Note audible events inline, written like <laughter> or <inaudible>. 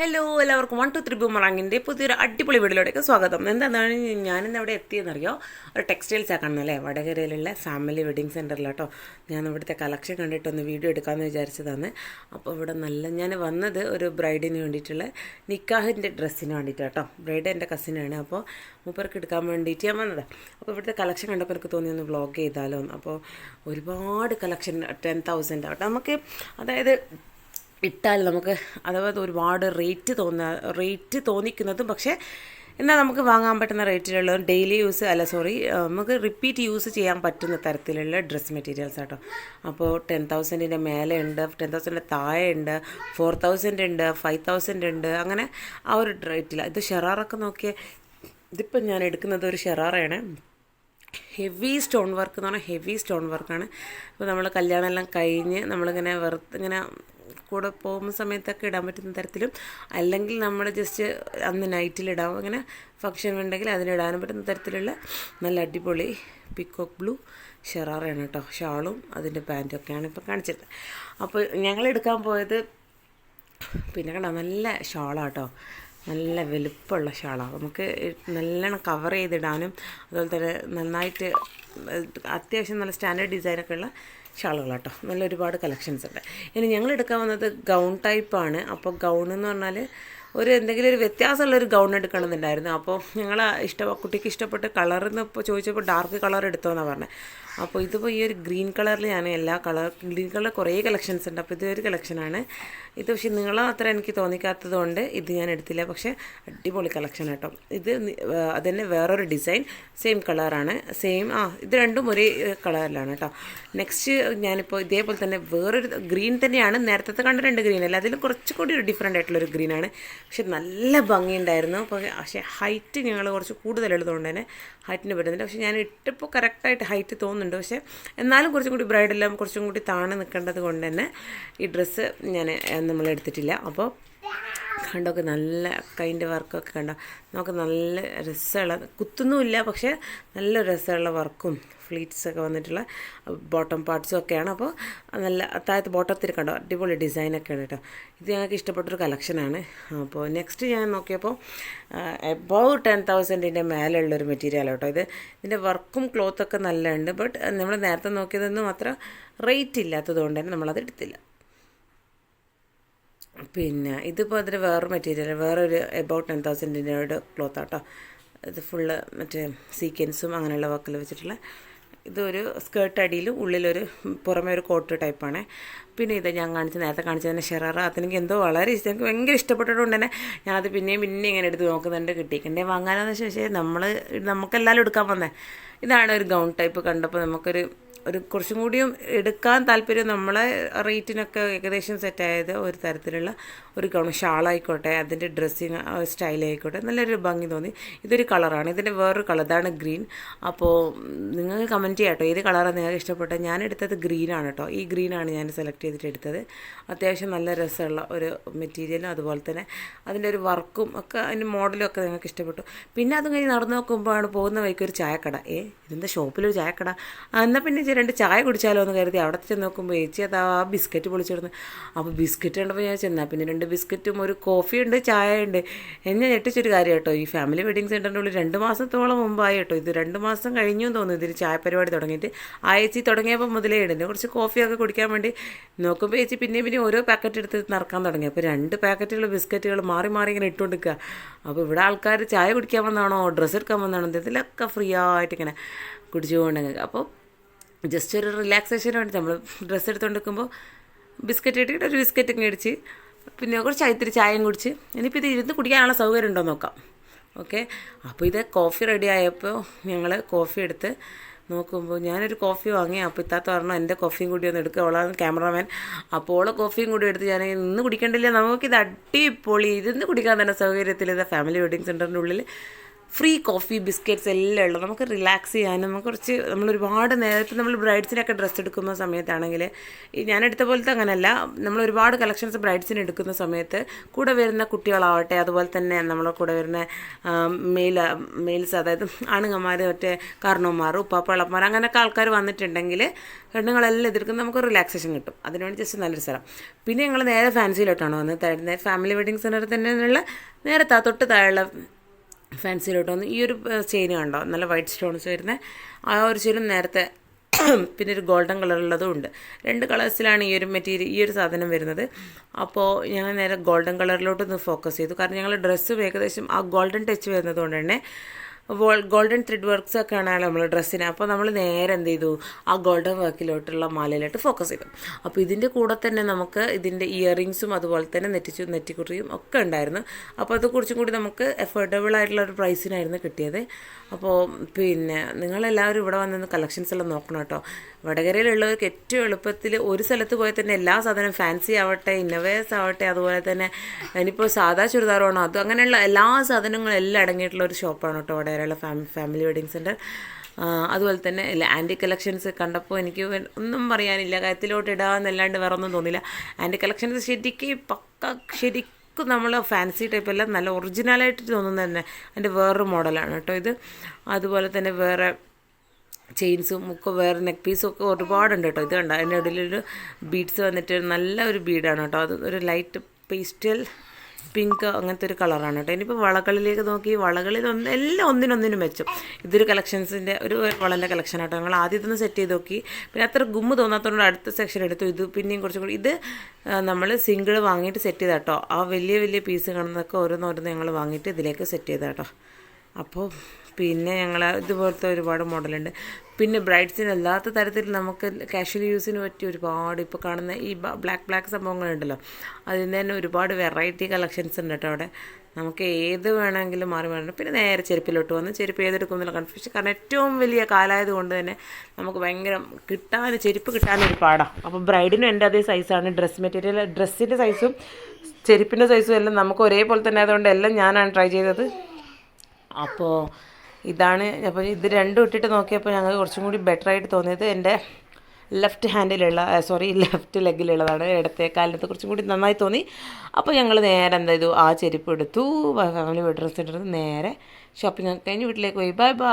Hello എല്ലാവർക്കും one two three ബുമറാങ്ങിന്റെ പുതിയൊരു അടിപൊളി വീഡിയോയിലേക്ക് സ്വാഗതം. എന്താണ് ഞാനിന്ന് അവിടെ എത്തിയെന്നറിയോ? ഒരു ടെക്സ്റ്റൈൽസ് ആക്കണം അല്ലേ? വടകരയിലുള്ള ഫാമിലി വെഡിങ് സെന്ററിലാട്ടോ ഞാൻ ഇവിടുത്തെ കളക്ഷൻ കണ്ടിട്ടൊന്ന് വീഡിയോ എടുക്കാമെന്ന് വിചാരിച്ചതാണ്. അപ്പോൾ ഇവിടെ നല്ല ഞാൻ വന്നത് ഒരു ബ്രൈഡിന് വേണ്ടിയിട്ടുള്ള നിക്കാഹിന്റെ ഡ്രസ്സിന് വേണ്ടിയിട്ടാട്ടോ ബ്രൈഡ് എന്റെ കസിനാണ് അപ്പോൾ മൂപ്പർക്ക് എടുക്കാൻ വേണ്ടിയിട്ട് ഞാൻ വന്നത്. അപ്പോൾ ഇവിടുത്തെ കളക്ഷൻ കണ്ടപ്പോൾ എനിക്ക് തോന്നി ഒന്ന് വ്ളോഗ് ചെയ്താലോ അപ്പോൾ ഒരുപാട് കളക്ഷൻ ടെൻ തൗസൻഡ് ആവട്ടെ നമുക്ക് അതായത് ഇട്ടാൽ നമുക്ക് അഥവാ ഒരുപാട് റേറ്റ് തോന്നാ റേറ്റ് തോന്നിക്കുന്നതും പക്ഷേ എന്നാൽ നമുക്ക് വാങ്ങാൻ പറ്റുന്ന റേറ്റിലുള്ള ഡെയിലി യൂസ് അല്ല സോറി നമുക്ക് റിപ്പീറ്റ് യൂസ് ചെയ്യാൻ പറ്റുന്ന തരത്തിലുള്ള ഡ്രസ് മെറ്റീരിയൽസ് ആട്ടോ. അപ്പോൾ ടെൻ തൗസൻഡിന്റെ മേലെ ഉണ്ട് ടെൻ തൗസൻഡിന്റെ താഴെ ഉണ്ട് ഫോർ തൗസൻഡ് ഉണ്ട് ഫൈവ് തൗസൻഡ് ഉണ്ട് അങ്ങനെ ആ ഒരു റേറ്റിൽ ഇത് ഷെറാറൊക്കെ നോക്കിയാൽ ഇതിപ്പോൾ ഞാൻ എടുക്കുന്നത് ഒരു ഷെറാറയാണ് ഹെവി സ്റ്റോൺ വർക്ക് എന്ന് പറഞ്ഞാൽ ഹെവി സ്റ്റോൺ വർക്കാണ് ഇപ്പോൾ നമ്മൾ കല്യാണമെല്ലാം കഴിഞ്ഞ് നമ്മളിങ്ങനെ വെറുതെ ഇങ്ങനെ കൂടെ പോകുന്ന സമയത്തൊക്കെ ഇടാൻ പറ്റുന്ന തരത്തിലും അല്ലെങ്കിൽ നമ്മൾ ജസ്റ്റ് അന്ന് നൈറ്റിൽ ഇടാം. അങ്ങനെ ഫംഗ്ഷൻ ഉണ്ടെങ്കിൽ അതിനിടാനും പറ്റുന്ന തരത്തിലുള്ള നല്ല അടിപൊളി പിക്കോക്ക് ബ്ലൂ ഷെറാറയാണ് കേട്ടോ ഷാളും അതിന്റെ പാന്റും ഒക്കെയാണ് ഇപ്പോൾ കാണിച്ചത്. അപ്പോൾ ഞങ്ങൾ എടുക്കാൻ പോയത് പിന്നെ കണ്ടോ നല്ല ഷാളാണ് ഷാളാട്ടോ നല്ല വലുപ്പമുള്ള ഷാളാണ് നമുക്ക് നല്ലോണം കവർ ചെയ്തിടാനും അതുപോലെ തന്നെ നന്നായിട്ട് അത്യാവശ്യം നല്ല സ്റ്റാൻഡേർഡ് ഡിസൈനൊക്കെ ഉള്ള ഷാളുകളാട്ടോ. നല്ല ഒരുപാട് കളക്ഷൻസ് ഉണ്ട്. ഇനി ഞങ്ങൾ എടുക്കാൻ വന്നത് ഗൗൺ ടൈപ്പാണ് അപ്പോൾ ഗൗൺ എന്ന് പറഞ്ഞാൽ ഒരു എന്തെങ്കിലും ഒരു വ്യത്യാസമുള്ളൊരു ഗൗൺ എടുക്കണമെന്നുണ്ടായിരുന്നു. അപ്പോൾ ഞങ്ങൾ ഇഷ്ട കുട്ടിക്ക് ഇഷ്ടപ്പെട്ട് കളർ എന്ന് ഇപ്പോൾ ചോദിച്ചപ്പോൾ ഡാർക്ക് കളർ എടുത്തോന്നാണ് പറഞ്ഞത് അപ്പോൾ ഇതിപ്പോൾ ഈ ഒരു ഗ്രീൻ കളറിൽ ഞാൻ എല്ലാ കളർ ഗ്രീൻ കളർ കുറേ കളക്ഷൻസ് ഉണ്ട്. അപ്പോൾ ഇതൊരു കളക്ഷനാണ് ഇത് പക്ഷേ നീളം അത്ര എനിക്ക് തോന്നിക്കാത്തത് കൊണ്ട് ഇത് ഞാൻ എടുത്തില്ല. പക്ഷേ അടിപൊളി കളക്ഷൻ കേട്ടോ. ഇത് അതന്നെ വേറൊരു ഡിസൈൻ സെയിം കളറാണ് സെയിം ആ ഇത് രണ്ടും ഒരേ കളറിലാണ് കേട്ടോ. നെക്സ്റ്റ് ഞാനിപ്പോൾ ഇതേപോലെ തന്നെ വേറൊരു ഗ്രീൻ തന്നെയാണ്. നേരത്തെ കണ്ട രണ്ട് ഗ്രീൻ അല്ല. അതിൽ കുറച്ചുകൂടി ഒരു ഡിഫറെന്റ് ആയിട്ടുള്ളൊരു ഗ്രീനാണ് പക്ഷെ നല്ല ഭംഗിയുണ്ടായിരുന്നു. പക്ഷേ ഹൈറ്റ് ഞങ്ങൾ കുറച്ച് കൂടുതലുള്ളതുകൊണ്ട് തന്നെ ഹൈറ്റിന് പറ്റുന്നില്ല. പക്ഷേ ഞാൻ ഇട്ടിപ്പോൾ കറക്റ്റായിട്ട് ഹൈറ്റ് തോന്നുന്നുണ്ട്. പക്ഷേ എന്നാലും കുറച്ചും കൂടി ബ്രൈഡെല്ലാം കുറച്ചും കൂടി താണു നിൽക്കേണ്ടത് കൊണ്ട് തന്നെ ഈ ഡ്രസ്സ് ഞാൻ നമ്മൾ എടുത്തിട്ടില്ല അപ്പോൾ കണ്ടൊക്കെ നല്ല കൈന്റെ വർക്കൊക്കെ കണ്ടോ? നമുക്ക് നല്ല രസമുള്ള കുത്തൊന്നുമില്ല പക്ഷേ നല്ല രസമുള്ള വർക്കും ഫ്ലീറ്റ്സ് ഒക്കെ വന്നിട്ടുള്ള ബോട്ടം പാർട്സും ഒക്കെയാണ്. അപ്പോൾ നല്ല താഴത്ത് ബോട്ടത്തിൽ കണ്ടോ? അടിപൊളി ഡിസൈനൊക്കെയാണ് കേട്ടോ. ഇത് ഞങ്ങൾക്ക് ഇഷ്ടപ്പെട്ടൊരു കളക്ഷനാണ് അപ്പോൾ നെക്സ്റ്റ് ഞാൻ നോക്കിയപ്പോൾ എബവ് ടെൻ തൗസൻഡിന്റെ മേലെയുള്ളൊരു മെറ്റീരിയൽ കേട്ടോ ഇത്. ഇതിന്റെ വർക്കും ക്ലോത്തൊക്കെ നല്ല ഉണ്ട് ബട്ട് നമ്മൾ നേരത്തെ നോക്കിയതൊന്നും അത്ര റേറ്റ് ഇല്ലാത്തത് കൊണ്ട് തന്നെ നമ്മളത് എടുത്തില്ല. പിന്നെ ഇതിപ്പോൾ അതിന് വേറെ മെറ്റീരിയൽ വേറൊരു എബൌട്ട് ടെൻ തൗസൻഡിന്റെ ഒരു ക്ലോത്ത് ആട്ടോ. ഇത് ഫുള്ള് മറ്റേ സീക്വൻസും അങ്ങനെയുള്ള വർക്കിൽ വെച്ചിട്ടുള്ള ഇതൊരു സ്കേർട്ട് അടിയിലും ഉള്ളിലൊരു പുറമേ ഒരു കോട്ട് ടൈപ്പാണ് പിന്നെ ഇത് ഞാൻ കാണിച്ച നേരത്തെ കാണിച്ച് തന്നെ ഷെറാറ അതെനിക്ക് എന്തോ വളരെ ഇഷ്ടം. എനിക്ക് ഭയങ്കര ഇഷ്ടപ്പെട്ടതുകൊണ്ട് തന്നെ ഞാനത് പിന്നെയും പിന്നെ ഇങ്ങനെ എടുത്ത് നോക്കുന്നുണ്ട്. കിട്ടിക്കണ്ടേ വാങ്ങാനെന്ന് വെച്ചാൽ നമ്മൾ നമുക്കെല്ലാവരും എടുക്കാൻ വന്നേ. ഇതാണ് ഒരു ഗൗൺ ടൈപ്പ് കണ്ടപ്പോൾ നമുക്കൊരു ഒരു കുറച്ചും കൂടിയും എടുക്കാൻ താല്പര്യം നമ്മളെ റേറ്റിനൊക്കെ ഏകദേശം സെറ്റായത് ഒരു തരത്തിലുള്ള ഒരു ഗൗൺ ഷാളായിക്കോട്ടെ അതിന്റെ ഡ്രസ്സിങ് സ്റ്റൈലായിക്കോട്ടെ നല്ലൊരു ഭംഗി തോന്നി. ഇതൊരു കളറാണ്. ഇതിന്റെ വേറൊരു കളർ ഇതാണ് ഗ്രീൻ. അപ്പോൾ നിങ്ങൾക്ക് കമന്റ് ചെയ്യാം കേട്ടോ. ഏത് കളറാണ് നിങ്ങൾക്ക് ഇഷ്ടപ്പെട്ടത്? ഞാൻ എടുത്തത് ഗ്രീനാണ് കേട്ടോ. ഈ ഗ്രീനാണ് ഞാൻ സെലക്ട് ചെയ്തിട്ട് എടുത്തത് അത്യാവശ്യം നല്ല രസമുള്ള ഒരു മെറ്റീരിയലും അതുപോലെ തന്നെ അതിന്റെ ഒരു വർക്കും ഒക്കെ അതിന്റെ മോഡലും ഒക്കെ നിങ്ങൾക്ക് ഇഷ്ടപ്പെട്ടു. പിന്നെ അതും കഴിഞ്ഞ് നടന്നു നോക്കുമ്പോഴാണ് പോകുന്ന വഴിക്ക് ഒരു ചായക്കട. ഏ ഇതിന്റെ ഷോപ്പിലൊരു ചായക്കട? എന്നാൽ പിന്നെ രണ്ട് ചായ കുടിച്ചാലോ എന്ന് കരുതി അവിടെ ചെന്ന് നോക്കുമ്പോൾ ചേച്ചി അത് ആ ബിസ്ക്കറ്റ് പൊളിച്ചിടുന്നു. അപ്പോൾ ബിസ്ക്കറ്റ് കണ്ടപ്പോൾ ഞാൻ ചെന്നാൽ പിന്നെ രണ്ട് ബിസ്ക്കറ്റും ഒരു കോഫി ഉണ്ട് എന്നെ ഞെട്ടിച്ചൊരു കാര്യം കേട്ടോ ഈ ഫാമിലി വെഡിങ് സെന്ററിന്റെ ഉള്ളിൽ രണ്ട് മാസത്തോളം മുമ്പായി കേട്ടോ. ഇത് രണ്ട് മാസം കഴിഞ്ഞു എന്ന് തോന്നുന്നു ഇതിന് ചായ പരിപാടി തുടങ്ങിയിട്ട്. ആ ചേച്ചി തുടങ്ങിയപ്പോൾ മുതലേ ഉണ്ട് കുറച്ച് കോഫിയൊക്കെ കുടിക്കാൻ വേണ്ടി നോക്കുമ്പോൾ ചേച്ചി പിന്നെയും പിന്നെ ഓരോ പാക്കറ്റ് എടുത്ത് നടക്കാൻ തുടങ്ങി. അപ്പോൾ രണ്ട് പാക്കറ്റുകൾ ബിസ്ക്കറ്റുകൾ മാറി മാറി ഇങ്ങനെ ഇട്ടുകൊടുക്കുക അപ്പോൾ ഇവിടെ ആൾക്കാർ ചായ കുടിക്കാൻ വന്നാണോ ഡ്രസ്സ് എടുക്കാൻ വന്നാണോ ഇതിലൊക്കെ ഫ്രീ ആയിട്ട് ഇങ്ങനെ കുടിച്ചു പോകണമെങ്കിൽ അപ്പോൾ ജസ്റ്റ് ഒരു റിലാക്സേഷന് വേണ്ടി നമ്മൾ ഡ്രസ്സ് എടുത്തുകൊണ്ട് നിൽക്കുമ്പോൾ ബിസ്ക്കറ്റ് ഇട്ടിട്ട് ഒരു ബിസ്ക്കറ്റ് ഇങ്ങനെ അടിച്ച് പിന്നെ കുറച്ച് ഇത്തിരി ചായയും കുടിച്ച്. ഇനിയിപ്പോൾ ഇത് ഇരുന്ന് കുടിക്കാനുള്ള സൗകര്യം ഉണ്ടോ നോക്കാം. ഓക്കെ അപ്പോൾ ഇത് കോഫി റെഡി ആയപ്പോൾ ഞങ്ങൾ കോഫി എടുത്ത് നോക്കുമ്പോൾ ഞാനൊരു കോഫി വാങ്ങി അപ്പോൾ ഇത്താത്ത പറഞ്ഞു എന്റെ കോഫിയും കൂടി ഒന്ന് എടുക്കുക അവളാണ് ക്യാമറമാൻ. അപ്പോൾ ഓളെ കോഫിയും കൂടി എടുത്ത് ഞാൻ ഇന്ന് കുടിക്കണ്ടില്ല. നമുക്കിത് അടിപൊളി ഇതിന്ന് കുടിക്കാൻ തന്നെ സൗകര്യത്തിൽ ഇത് ഫാമിലി വെഡിങ് സെന്ററിന്റെ ഉള്ളിൽ ഫ്രീ കോഫി ബിസ്ക്കറ്റ്സ് എല്ലാം ഉള്ളത് നമുക്ക് റിലാക്സ് ചെയ്യാനും നമുക്ക് കുറച്ച് നമ്മൾ ഒരുപാട് നേരത്തെ നമ്മൾ ബ്രൈഡ്സിനൊക്കെ ഡ്രസ്സ് എടുക്കുന്ന സമയത്താണെങ്കിൽ ഈ ഞാൻ എടുത്ത പോലത്തെ അങ്ങനെയല്ല നമ്മൾ ഒരുപാട് കളക്ഷൻസ് ബ്രൈഡ്സിന് എടുക്കുന്ന സമയത്ത് കൂടെ വരുന്ന കുട്ടികളാവട്ടെ അതുപോലെ തന്നെ നമ്മളെ കൂടെ വരുന്ന മെയിൽ മെയിൽസ് അതായത് ആണുങ്ങന്മാർ മറ്റേ കാരണവന്മാർ ഉപ്പാപ്പളന്മാർ അങ്ങനെയൊക്കെ ആൾക്കാർ വന്നിട്ടുണ്ടെങ്കിൽ പെണ്ണുങ്ങളെല്ലാം എതിർക്കുന്ന നമുക്ക് റിലാക്സേഷൻ കിട്ടും. അതിനുവേണ്ടി ജസ്റ്റ് നല്ലൊരു സ്ഥലം. പിന്നെ ഞങ്ങൾ നേരെ ഫാൻസിയിലോട്ടാണ് വന്നത്. ഫാമിലി വെഡിങ് സെന്ററിൽ തന്നെയുള്ള നേരെ തൊട്ട് താഴെയുള്ള ഫാൻസിയിലോട്ട് വന്ന്. ഈ ഒരു ചെയിൻ കണ്ടോ? നല്ല വൈറ്റ് സ്റ്റോൺസ് വരുന്ന ആ ഒരു ചെയിനും നേരത്തെ <clears throat> പിന്നെ ഒരു ഗോൾഡൻ കളറുള്ളതും ഉണ്ട്. രണ്ട് കളേഴ്സിലാണ് ഈ ഒരു മെറ്റീരിയൽ ഈ ഒരു സാധനം വരുന്നത്. അപ്പോൾ ഞങ്ങൾ നേരെ ഗോൾഡൻ കളറിലോട്ട് ഒന്ന് ഫോക്കസ് ചെയ്തു. കാരണം ഞങ്ങൾ ഡ്രസ്സും ഏകദേശം ആ ഗോൾഡൻ ടച്ച് വരുന്നത് കൊണ്ട് തന്നെ ഗോൾഡൻ ത്രെഡ് വർക്ക്സ് ഒക്കെ ആണ് നമ്മൾ ഡ്രസ്സിന് അപ്പോൾ നമ്മൾ നേരെ എന്ത് ചെയ്തു? ആ ഗോൾഡൻ വർക്കിലോട്ടുള്ള മാലയിലോട്ട് ഫോക്കസ് ചെയ്തു. അപ്പോൾ ഇതിന്റെ കൂടെ തന്നെ നമുക്ക് ഇതിന്റെ ഇയറിങ്സും അതുപോലെ തന്നെ നെറ്റിച്ചു നെറ്റിക്കുറിയും ഒക്കെ ഉണ്ടായിരുന്നു. അപ്പോൾ അത് കുറച്ചും കൂടി നമുക്ക് എഫോർഡബിൾ ആയിട്ടുള്ള ഒരു പ്രൈസിനായിരുന്നു കിട്ടിയത്. അപ്പോൾ പിന്നെ നിങ്ങളെല്ലാവരും ഇവിടെ വന്നിരുന്ന കളക്ഷൻസ് എല്ലാം നോക്കണം കേട്ടോ. വടകരയിലുള്ളവർക്ക് ഏറ്റവും എളുപ്പത്തിൽ ഒരു സ്ഥലത്ത് പോയാൽ തന്നെ എല്ലാ സാധനവും ഫാൻസി ആവട്ടെ ഇന്നോവേഴ്സ് ആവട്ടെ അതുപോലെ തന്നെ ഇനിയിപ്പോൾ സാധാ ചുരിദാറാണോ? അത് അങ്ങനെയുള്ള എല്ലാ സാധനങ്ങളും എല്ലാം അടങ്ങിയിട്ടുള്ള ഒരു ഷോപ്പാണ് കേട്ടോ വടകരയുള്ള ഫാമി ഫാമിലി വെഡിങ് സെന്റർ അതുപോലെ തന്നെ ആന്റി കളക്ഷൻസ് കണ്ടപ്പോൾ എനിക്ക് ഒന്നും പറയാനില്ല. കാര്യത്തിലോട്ട് ഇടാമെന്നല്ലാണ്ട് വേറെ ഒന്നും തോന്നില്ല. ആന്റി കളക്ഷൻസ് ശരിക്കും പക്ക ശരിക്കും നമ്മൾ ഫാൻസി ടൈപ്പ് എല്ലാം നല്ല ഒറിജിനലായിട്ട് തോന്നുന്നത് തന്നെ. അതിന്റെ വേറൊരു മോഡലാണ് കേട്ടോ ഇത്. അതുപോലെ തന്നെ വേറെ ചെയിൻസും ഒക്കെ വേറെ നെക്ക് പീസും ഒക്കെ ഒരുപാടുണ്ട് കേട്ടോ. ഇത് കണ്ടോ? അതിന്റെ ഇടയിലൊരു ബീഡ്സ് വന്നിട്ട് നല്ല ഒരു ബീഡാണ് കേട്ടോ. അത് ഒരു ലൈറ്റ് പേസ്റ്റൽ പിങ്ക് അങ്ങനത്തെ ഒരു കളറാണ് കേട്ടോ. ഇനിയിപ്പോൾ വളകളിലേക്ക് നോക്കി വളകളിൽ ഒന്ന് എല്ലാം ഒന്നിനൊന്നിനും മെച്ചം ഇതൊരു കളക്ഷൻസിന്റെ ഒരു വളന്റെ കളക്ഷൻ ആട്ടോ. ഞങ്ങൾ ആദ്യം ഇതൊന്ന് സെറ്റ് ചെയ്ത് നോക്കി. പിന്നെ അത്ര ഗുമ്മ് തോന്നാത്തതുകൊണ്ട് അടുത്ത സെക്ഷൻ എടുത്തു. ഇത് പിന്നെയും കുറച്ചും കൂടി. ഇത് നമ്മൾ സിംഗിൾ വാങ്ങിയിട്ട് സെറ്റ് ചെയ്താ കേട്ടോ ആ വലിയ വലിയ പീസ് കാണുന്നതൊക്കെ ഓരോന്നോരോന്ന് ഞങ്ങൾ വാങ്ങിയിട്ട് ഇതിലേക്ക് സെറ്റ് ചെയ്താ കേട്ടോ അപ്പോൾ പിന്നെ ഞങ്ങൾ ഇതുപോലത്തെ ഒരുപാട് മോഡലുണ്ട് പിന്നെ ബ്രൈഡ്സിന് അല്ലാത്ത തരത്തിൽ നമുക്ക് കാഷ്വൽ യൂസിന് പറ്റിയ ഒരുപാട് ഇപ്പോൾ കാണുന്ന ഈ ബ്ലാക്ക് ബ്ലാക്ക് സംഭവങ്ങളുണ്ടല്ലോ. അതിന് തന്നെ ഒരുപാട് വെറൈറ്റി കളക്ഷൻസ് ഉണ്ട് കേട്ടോ അവിടെ. നമുക്ക് ഏത് വേണമെങ്കിലും മാറി മാറണം. പിന്നെ നേരെ ചെരുപ്പിലോട്ട് വന്ന് ചെരുപ്പ് ഏതെടുക്കുമെന്നുള്ള കൺഫ്യൂഷൻ കാരണം ഏറ്റവും വലിയ കാലായത് കൊണ്ട് തന്നെ നമുക്ക് ഭയങ്കര കിട്ടാൻ ചെരുപ്പ് കിട്ടാനൊരു പാടാണ് അപ്പോൾ ബ്രൈഡിനും എന്റെ അതേ സൈസാണ് ഡ്രസ് മെറ്റീരിയൽ ഡ്രസ്സിന്റെ സൈസും ചെരുപ്പിന്റെ സൈസും എല്ലാം നമുക്ക് ഒരേപോലെ തന്നെ ആയതുകൊണ്ട് എല്ലാം ഞാനാണ് ട്രൈ ചെയ്തത്. അപ്പോൾ ഇതാണ്. അപ്പോൾ ഇത് രണ്ടും ഇട്ടിട്ട് നോക്കിയപ്പോൾ ഞങ്ങൾക്ക് കുറച്ചും കൂടി ബെറ്റർ ആയിട്ട് തോന്നിയത് എന്റെ ലെഫ്റ്റ് ഹാൻഡിലുള്ള സോറി ലെഫ്റ്റ് ലെഗിലുള്ളതാണ് ഇടത്തെ കാലത്ത് കുറച്ചും കൂടി നന്നായി തോന്നി. അപ്പോൾ ഞങ്ങൾ നേരെ എന്താ ചെയ്തു ആ ചെരുപ്പ് എടുത്തു. ഫാമിലി ഡ്രസ്സ് എടുത്ത് നേരെ ഷോപ്പിംഗ് ഒക്കെ കഴിഞ്ഞ് വീട്ടിലേക്ക് പോയി. Bye bye